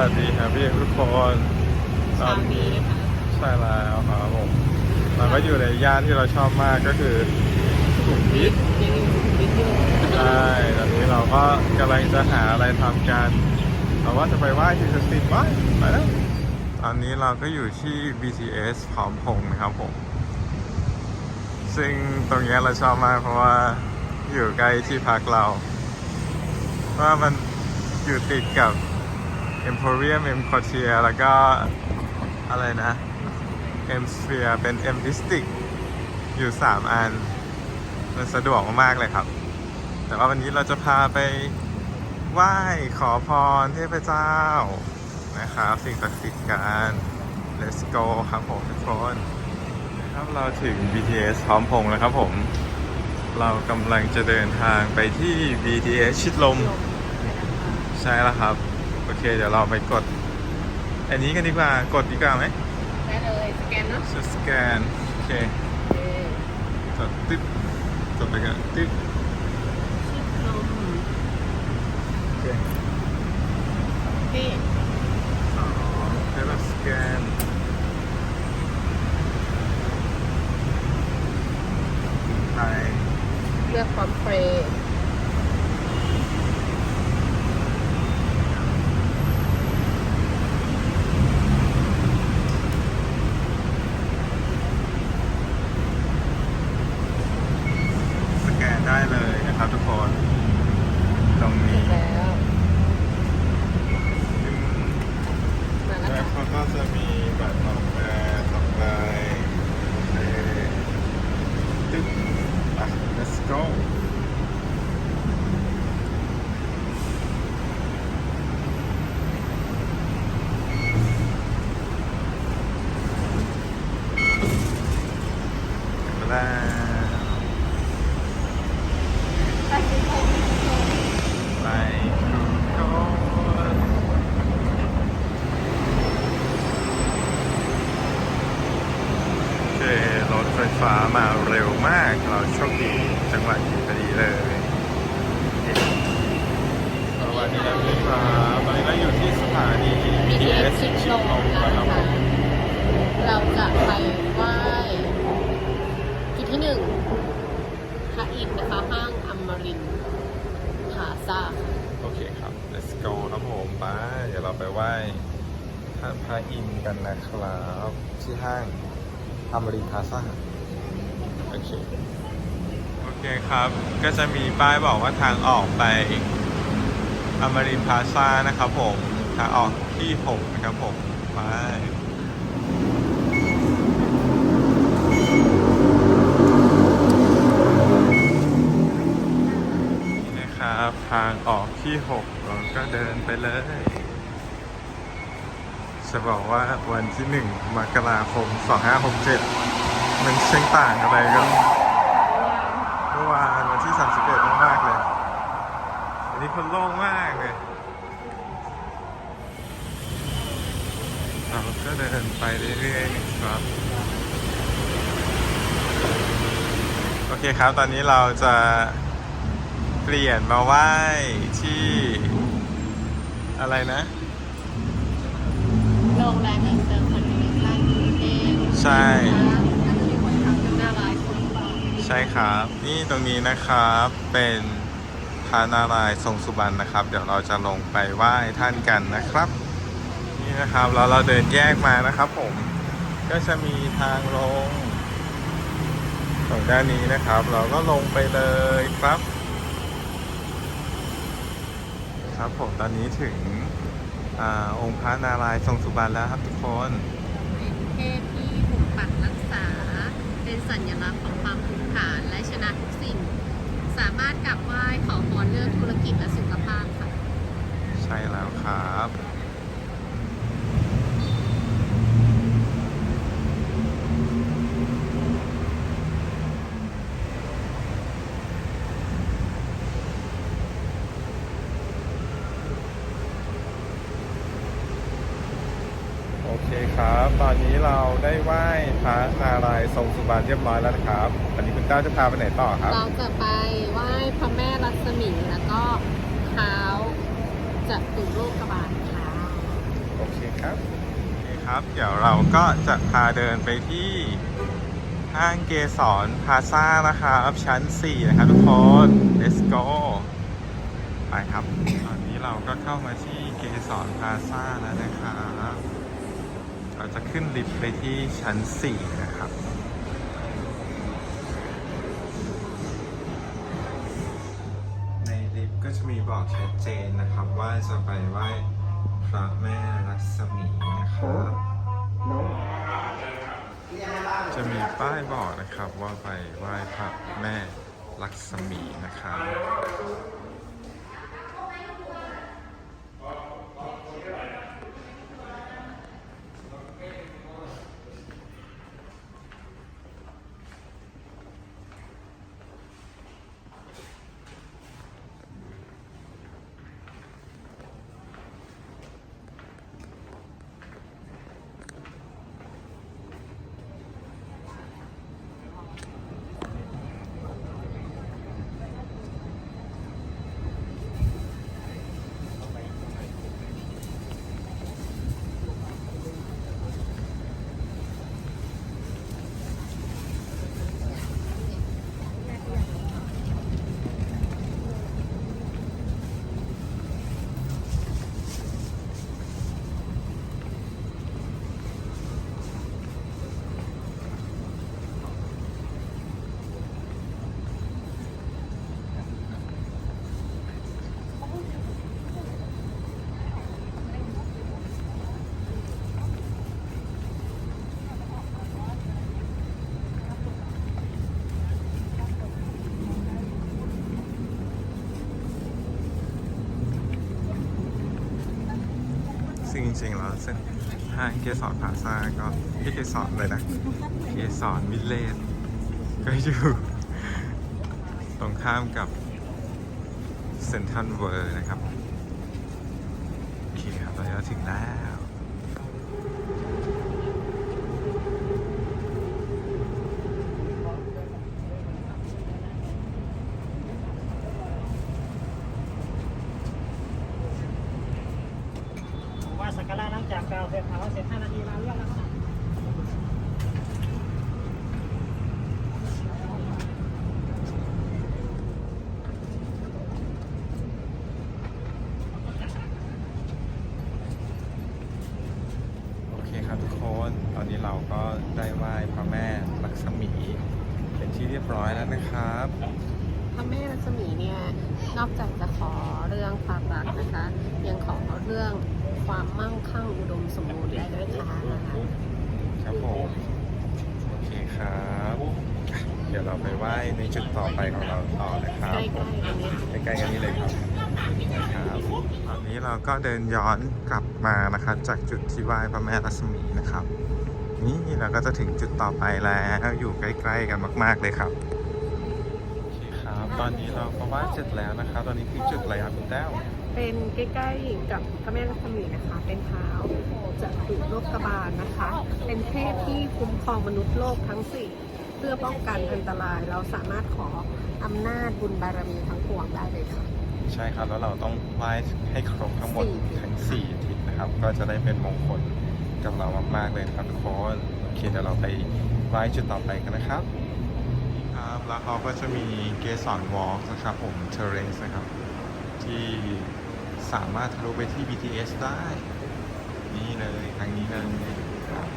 วัสดีครับพี่ทุกคนตอเช้านนี้นี้นะคะใช่แล้วครับผมเราก็อยู่ในย่านที่เราชอบมากก็คือสุขุมวิทยังอยู่นิดอยู่ใช่ตอนนี้เราก็กำลังจะหาอะไรทำกันเราว่าจะไปไหว้ที่สติไหว้ไปแล้วตอนนี้เราก็อยู่ที่ BTS พร้อมพงษ์นะครับผม ซึ่งตรงเนี้ยเราชอบมากเพราะว่าอยู่ใกล้ที่พักเราเพราะว่ามันอยู่ติดกับ Emporium M Quartier แล้วก็อะไรนะ M Sphere เป็น M District อยู่ 3 อัน มันสะดวกมากๆเลยครับ แต่ว่าวันนี้เราจะพาไปไหว้ขอพรเทพเจ้านะครับสิ่งศักดิ์สิทธิ์กัน Let's go ครับผมทุกคนนะครับเราถึง BTS พร้อมพงแล้วครับผม เรากำลังจะเดินทางไปที่ BTS ชิดลม ใช่แล้วครับ โอเค เดี๋ยวเราไปกด อันนี้กันดีกว่ากดดีกว่าไหมได้เลยสแกนเนาะจะสแกน โอเคเออกดตึ๊บกดไปกันตึ๊บ ชิดลม โอเค นี่ สองแล้วก็สแกนไทย เลือกความเฟรย์ สแกนได้เลยนะครับทุกคน ตรงนี้ แล้ว ซึ่ง มาแล้ว แล้ว ค่ะ เขาก็จะมีบัตรออกมาสองใบเอ่อตึ๊บอะ let's go กลับมาแล้วไปทุกคนโอเค รถไฟฟ้ามาเร็วมาก เราโชคดีจังหวะดีพอดีเลยสวัสดีครับพี่ครับตอนนี้เราอยู่ที่สถานี BTS ชิดลม นะ นะ ครับผ คะ ม เราจะไปไหว้จุดที่หนึ่งพระอินทร์นะคะ ห้างอมรินทร์พลาซ่า โอเคครับ let's go ครับผมไปเดี๋ยวเราไปไหว้ท่านพระอินทร์กันนะครับ ที่ห้างอมรินทร์ พาซ่าโอเค โอเคครับ ก็จะมีป้ายบอกว่าทางออกไปอมรินทร์พาซ่านะครับผม ทางออกที่6นะครับผมไปนี่นะครับทางออกที่6เราก็เดินไปเลยจะบอกว่าวันที่ 1 มกราคม 2567 มันเช่างต่างอะไรกันเมื่อวานวันที่ 31 มากๆเลย อันนี้คนโล่งมากเลยเราก็เดินไปเรื่อยๆนะครับ โอเคครับ ตอนนี้เราจะเปลี่ยนมาไหว้ที่อะไรนะโรงแรมอินเตอร์คอนติเนนตัลกรุงเทพใช่ หน้าร้านคุณบาท ใช่ครับ นี่ตรงนี้นะครับเป็นพระนารายณ์ทรงสุบรรณนะครับ เดี๋ยวเราจะลงไปไหว้ท่านกันนะครับ นี่นะครับแล้วเราเดินแยกมานะครับ ผมก็จะมีทางลงตรงด้านนี้นะครับ เราก็ลงไปเลยครับ ครับผมตอนนี้ถึงอาองค์พระนารายณ์ทรงสุบรรณแล้วครับทุกคนเป็นเทพที่ปกปักรักษา เป็นสัญลักษณ์ของความภูมิฐานและชนะทุกสิ่ง สามารถกราบไหว้ขอพรเรื่องธุรกิจและสุขภาพค่ะ ใช่แล้วครับ โอเคครับ ตอนนี้เราได้ไหว้พระนารายณ์ทรงสุบรรณเรียบร้อยแล้วนะครับวันนี้คุณเต้าจะพาไปไหนต่อครับ เราจะไปไหว้พระแม่รัศมีแล้วก็เท้าจะตุโลกบาลค่ะครับโอเคครับ เดี๋ยวเราก็จะพาเดินไปที่ห้างเกสรพาซ่านะครับชั้น 4 นะครับทุกคน let's go ไปครับ ตอนนี้เราก็เข้ามาที่เกสรพาซ่าแล้วนะครับ เราจะขึ้นลิฟต์ไปที่ชั้น 4 นะครับ มีบอกชัดเจนนะครับ ว่าจะไปไหว้พระแม่ลักษมีนะครับจะมีป้ายบอกนะครับว่าไปไหว้พระแม่ลักษมีนะครับ ห้าเกสรพาซาก็ที่เกสรเลยนะเกสรวิลเลจก็อยู่ตรงข้ามกับเซนทันเวิร์นะครับ โอเคครับเราจะถึงแล้ว ผมว่าสักการะหลังจากกล่าวเสร็จถามว่าเสร็จ5นาทีมาเรื่องแล้วนะ โอเคครับทุกคน ตอนนี้เราก็ได้ไหว้พระแม่ลักษมี เป็นที่เรียบร้อยแล้วนะครับ พระแม่รัศมีเนี่ย นอก จากจะขอเรื่องความรักนะคะ ยังขอเรื่องความมั่งคั่งอุดมสมบูรณ์ได้ด้วยค่ะนะคะครับผมโอเคครับ เดี๋ยวเราไปไหว้ในจุดต่อไปของเราต่อนะครัใกบล้ๆอันนี้ใกล้ๆกันนี้เลยครับนะครับตอนนี้เราก็เดินย้อนกลับมานะครับจากจุดที่ไหว้พระแม่รัศมีนะครับ นี่เราก็จะถึงจุดต่อไปแล้วอยู่ใกล้ ๆ กันมาก ๆเลยครับโอเคครับ ตอนนี้เราก็ไหว้เสร็จแล้วนะครับตอนนี้คือจุดอะไรครับคุณแต้วเป็นใกล้ๆกับพระแม่รัศมีนะคะ เป็นเท้าจะตุโลกบาลนะคะ เป็นเทพที่คุ้มครองมนุษย์โลกทั้งสี่เพื่อป้องกันอันตราย เราสามารถขออำนาจบุญบารมีทั้งปวงได้เลยค่ะ ใช่ครับ แล้วเราต้องไหว้ให้ครบทั้งหมดสี่ทิศทั้ง4ทิศนะครับ ก็จะได้เป็นมงคลกับเรามากๆเลยนะครับทุกคนโอเคเดี๋ยวเราไปไหว้จุดต่อไปกันนะครับครับ แล้วเขาก็จะมีเกสรวอล์กนะครับผมเทเรสนะครับ ที่สามารถทะลุไปที่ BTS ได้ นี่เลยทางนี้เลยครับ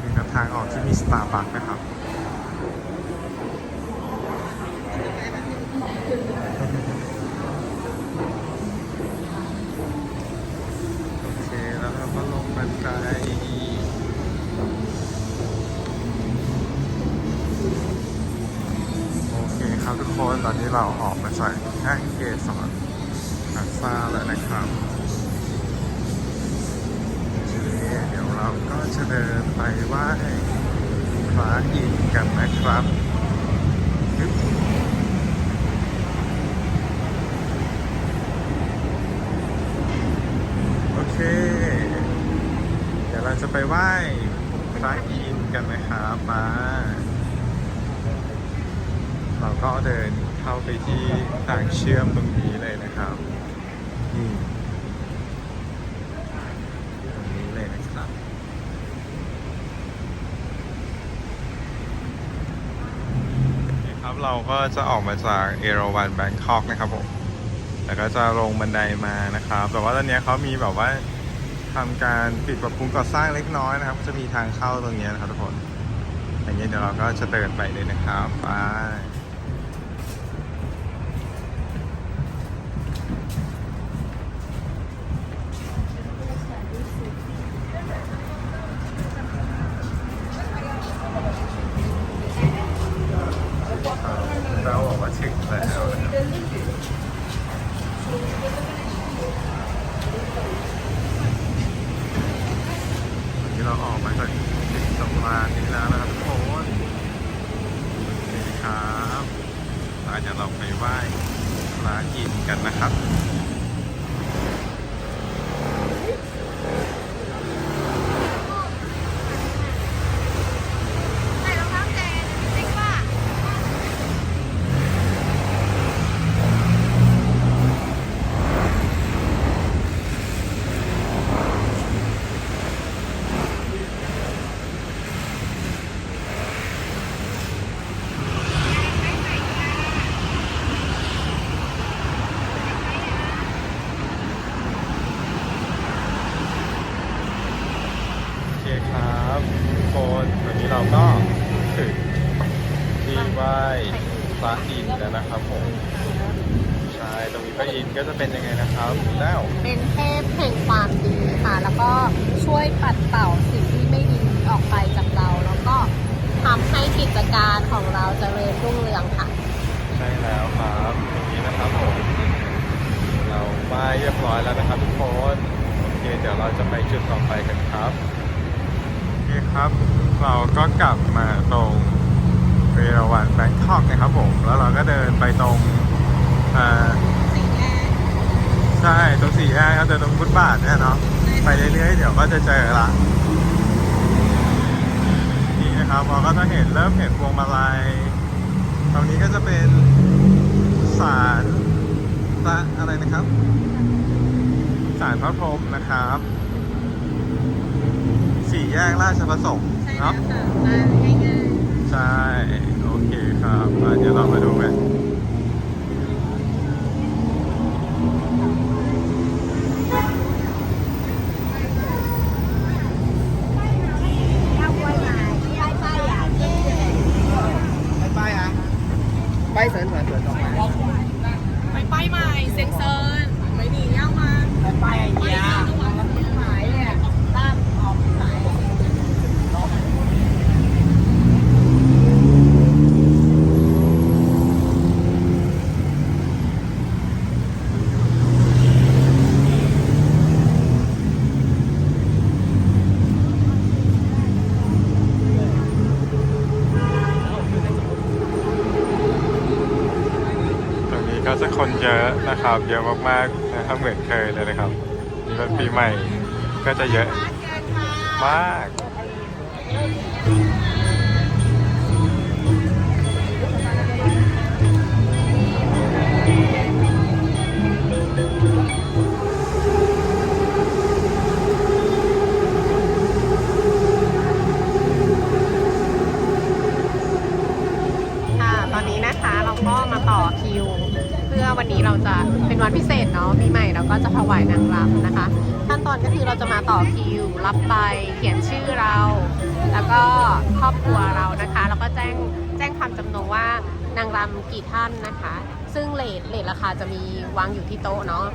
นี่ครับทางออกที่มีสตาร์บัค ไดโอเคครับทุกคนตอนนี้เราออกมาจากห้างเกสรพลาซ่าแล้วนะครับเคเดี๋ยวเราก็จะเดินไปไหว้พระอินทร์กันนะครับฮึบโอเค เดี๋ยวเรา จะไปไหว้พระอินทร์กันนะครับมาเราก็เดินเข้าไปที่ทางเชื่อมตรงนี้เลยนะครับนี่ตรงนี้เลยนะครับ ครับเราก็จะออกมาจากเอราวันแบงคอกนะครับผม แล้วก็จะลงบันไดมานะครับ แต่ว่าตอนนี้เขามีแบบว่า ทำการปิดปรับปรุงก่อสร้างเล็กน้อยนะครับ จะมีทางเข้าตรงนี้นะครับทุกคนอย่างนี้เดี๋ยวเราก็จะเดินไปเลยนะครับไปเราบอกว่าถึงแล้วนะครับ เราออกมาจากสะพานนี้แล้วนะครับทุกคนนี่ครับอะเราจะเราไปไหว้พระอินทร์กันนะครับ ใส่รองเท้าแตะเล็กว่า โอเคครับทุกคนวันนี้เราก็ถึงที่ไหว้พระอินทร์แล้วนะครับผม ใช่ ตรงนี้พระอินทร์ ก็จะเป็นยังไงนะครับแล้วเป็นเทพแห่งความดีค่ะ แล้วก็ช่วยปัดเป่าสิ่งที่ไม่ดีออกไปจากเรา แล้วก็ทำให้กิจการของเราเจริญรุ่งเรืองค่ะ ใช่แล้วครับตรงนี้นะครับผมเราไหว้เรียบร้อยแล้วนะครับทุกคนโอเคเดี๋ยวเราจะไปจุดต่อไปกันครับโอเคครับ เราก็กลับมาตรงเวราวันแบงคอกนะครับผมแล้วเราก็เดินไปตรงอ่าสีแยก ใช่ตรงสี่แยกครับเดินตรงฟุตบาทเนี่ยเนาะไปเรื่อยๆเดี๋ยวก็จะเจอละนี่นะครับเราก็จะเห็นเริ่มเห็นพวงมาลัยตรงนี้ก็จะเป็นศาลพระอะไรนะครับศาลพระพรหมนะครับ สี่แยกราชประสงค์ใช่แล้เนาะวค่ะมาง่ายใช่ โอเคครับอะเดี๋ยวเรามาดูกัน ก็จะเยอะมากค่ะตอนนี้นะคะเราก็มาต่อคิวเพื่อวันนี้เราจะเป็นวันพิเศษเนาะปีใหม่เราก็จะถวายนางรำนะคะ นตอนก็คือเราจะมาต่อคิว รับใบเขียนชื่อเรา แล้วก็ครอบครัวเรานะคะ แล้วก็แจ้งแจ้งความจำนงว่านางรำกี่ท่านนะคะ ซึ่งเลทเลทราคาจะมีวางอยู่ที่โต๊ะเนาะ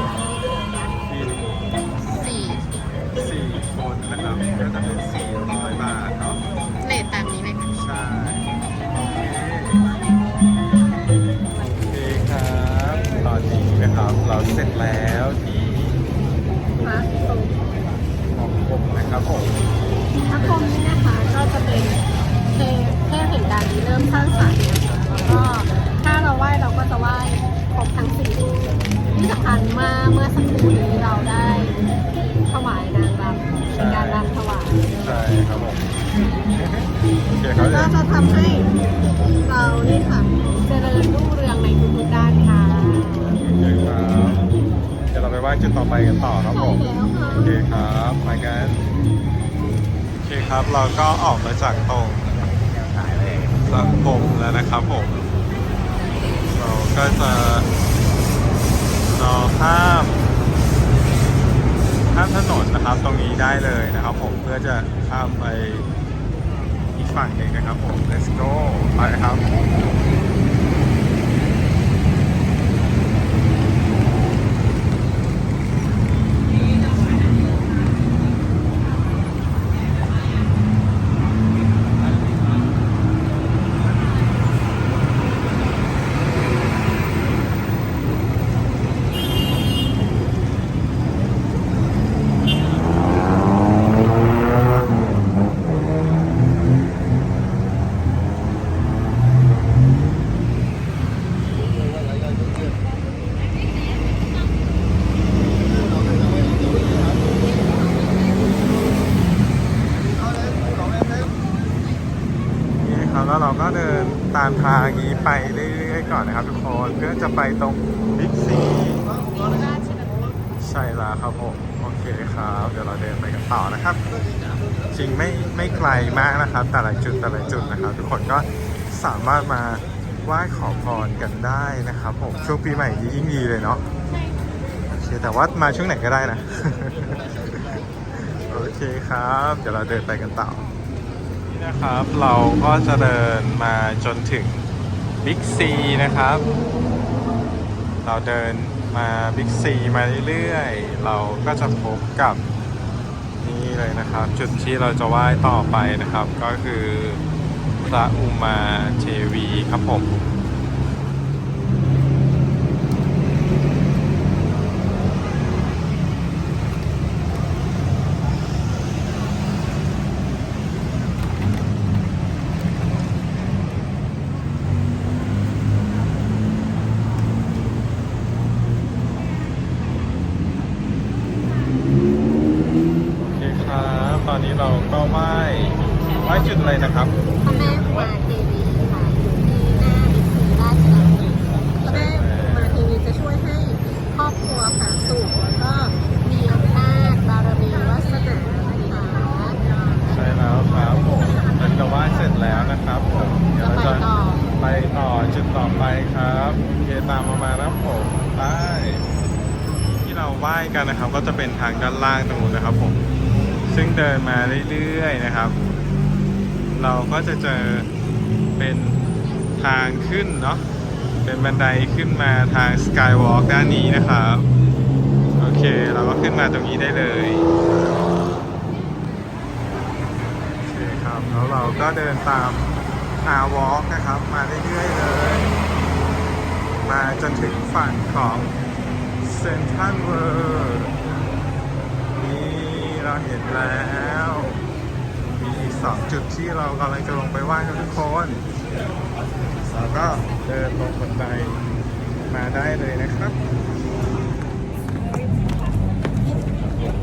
นะครับเป็นบินสี่สี่คนนะครับก็จะเป็น400บาทเนาะเลทตามนี้เลยค่ะใช่โอเคโอเคครับตอนนี้นะครับเราเสร็จแล้วที่พระทรงของผมนะครับผมพระพรหมนี่นะคะก็จะเป็นเทเทพแห่งการเริ่มสร้างสรรค์นะคะแล้วก็ถ้าเราไหว้เราก็จะไหว้ครบทั้งสี่ ที่สำคัญมื่อเมื่อสักครู่นี้เราได้ถวายนางรำเป็นการรำถวายใช่ครับผมโอเคครับก็จะทำให้เรานี่ค่ะเจริญรุ่งเรืองในทุกๆด้านค่ะโอเคครับเดี๋ยวเราไปไหว้จุดต่อไปกันต่อครับผมโอเคครับไปกันโอเคครับเราก็ออกมาจากตรงสังคมแล้วนะครับผม เราก็จะ รอข้ามข้ามถนนนะครับ ตรงนี้ได้เลยนะครับ ผมเพื่อจะข้ามไปอีกฝั่งหนึ่งนะครับผม let's go ไปครับ นี่ครับแล้วเราก็เดินตามทางนี้ไปเรื่อยๆก่อนนะครับทุกคนเพื่อจะไปตรงบิ๊กซีใช่แล้วครับผมโอเคครับ เดี๋ยวเราเดินไปกันต่อนะครับ จริงไม่ไม่ไกลมากนะครับ แต่ละจุดแต่ละจุดนะครับ ทุกคนก็สามารถมาไหว้ขอพรกันได้นะครับผมช่วงปีใหม่ยิ่งดีเลยเนาะโอเคแต่ว่ามาช่วงไหนก็ได้นะ โอเคครับ เดี๋ยวเราเดินไปกันต่อนี่นะครับ เราก็จะเดินมาจนถึงบิ๊กซีนะครับ เราเดินมาบิ๊กซีมาเรื่อยๆ เราก็จะพบกับ เลยนะครับ จุดที่เราจะไหว้ต่อไปนะครับ ก็คือพระอุมาเทวีครับผม โอเคครับ ตอนนี้เราก็ไหว้ไหว้จุดอะไรนะครับ พระแม่อุมาเทวีค่ะอยู่ที่หน้าบิ๊กซีราชดำเนินพระแม่อุมาเทวีจะช่วยให้ครอบครัวผาสุกแล้วก็มีอำนาจบารมีวาสนานะคะ ใช่แล้วครับผมเราจะไหว้เสร็จแล้วนะครับผมเดี๋ยวเราจะไปต่อจุดต่อไปครับโอเคตามมามาแล้วผมไปที่เราไหว้กันนะครับ ก็จะเป็นทางด้านล่างตรงนู้นนะครับผม ซึ่งเดินมาเรื่อยๆนะครับ เราก็จะเจอเป็นทางขึ้นเนาะเป็นบันไดขึ้นมาทางสกายวอล์กด้านนี้นะครับ โอเค เราก็ขึ้นมาตรงนี้ได้เลยโอเคครับแล้วเราก็เดินตามหาวอล์กนะครับ มาเรื่อยๆเลย มาจนถึงฝั่งของเซนทรัลเวิร์ เราเห็นแล้ว มีอีกสองจุดที่เรากำลังจะลงไปไหว้กันทุกคนเราก็เดินลงบันไดมาได้เลยนะครับ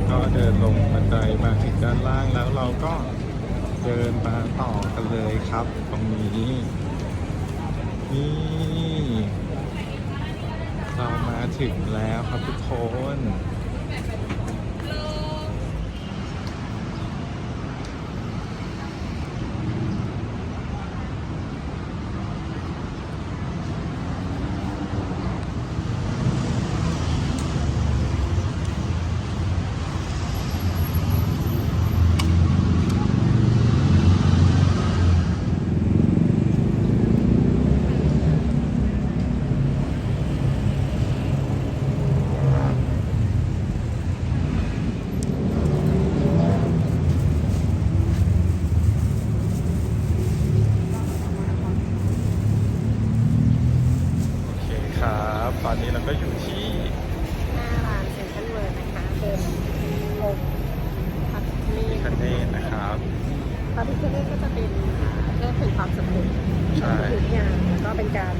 ก็เดินลงบันไดมาถึงด้านล่างแล้วเราก็เดินมาต่อกันเลยครับ ตรงนี้นี่เรามาถึงแล้วครับทุกคน พิฆเนศก็จะเป็นเทพแห่งความสำเร็จ ใช่ ทุกอย่างแล้วก็เป็นการ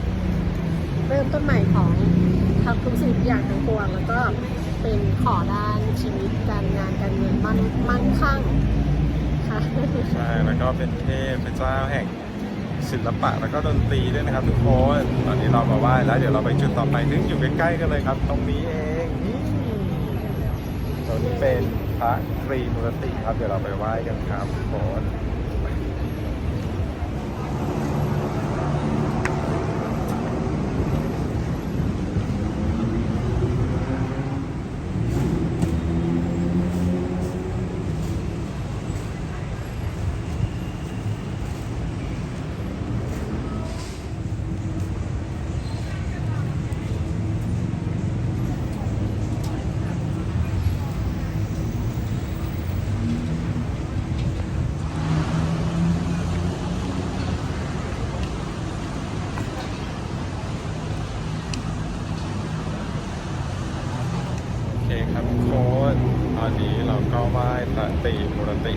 เริ่มต้นใหม่ของทำทุกสิ่งทุกอย่างทั้งปวงแล้วก็เป็นขอด้านชีวิตการงานการเงินมั่นมั่งคั่งค่ะ ใช่ แล้วก็เป็นเทพเจ้าแห่งศิ ลปะแล้วก็ดนตรีด้วยนะครับทุกคนตอนนี้เรามาไหว้แล้วเดี๋ยวเราไปจุดต่อไปซึ่งอยู่ใกล้ๆกันเลยครับ ตรงนี้เองนี่ตรงนี้เป็นพระตรีมุรติครับเดี๋ยวเราไปไหว้กันครับทุกคน โอเคครับทุกคนตอนนี้เราก็ไหว้พระตรีมูรติ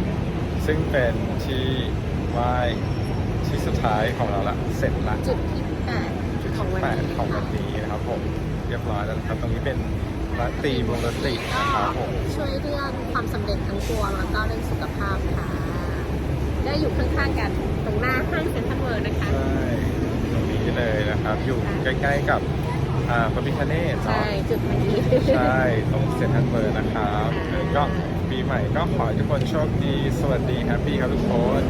ซึ่งเป็นที่ไหว้ที่สุดท้ายของเราละเสร็จละจุดที่แปดจุดของที่วันแปดนี้ของวัค่ะนนี้นะครับผมเรียบร้อยแล้วนะครับตรงนี้เป็นพระตรีมูรติก็นะครับผมช่วยเรื่องความสำเร็จทั้งปวงแล้วก็เรื่องสุขภาพค่ะได้อยู่ข้างๆกันตรงหน้าห้างเซ็นทรัลเวิลด์นะคะใช่ตรงนี้เลยนะครับอยู่ใกล้ๆกับ อ่าพระพิฆเนศใช่เนาะจุดเมื่อกี้ใช่ตรงเซ็นทรัลเวิร์นะครับแล้วก็ปีใหม่ก็ขอให้ทุกคนโชคดี สวัสดีแฮปปี้ครับทุกคน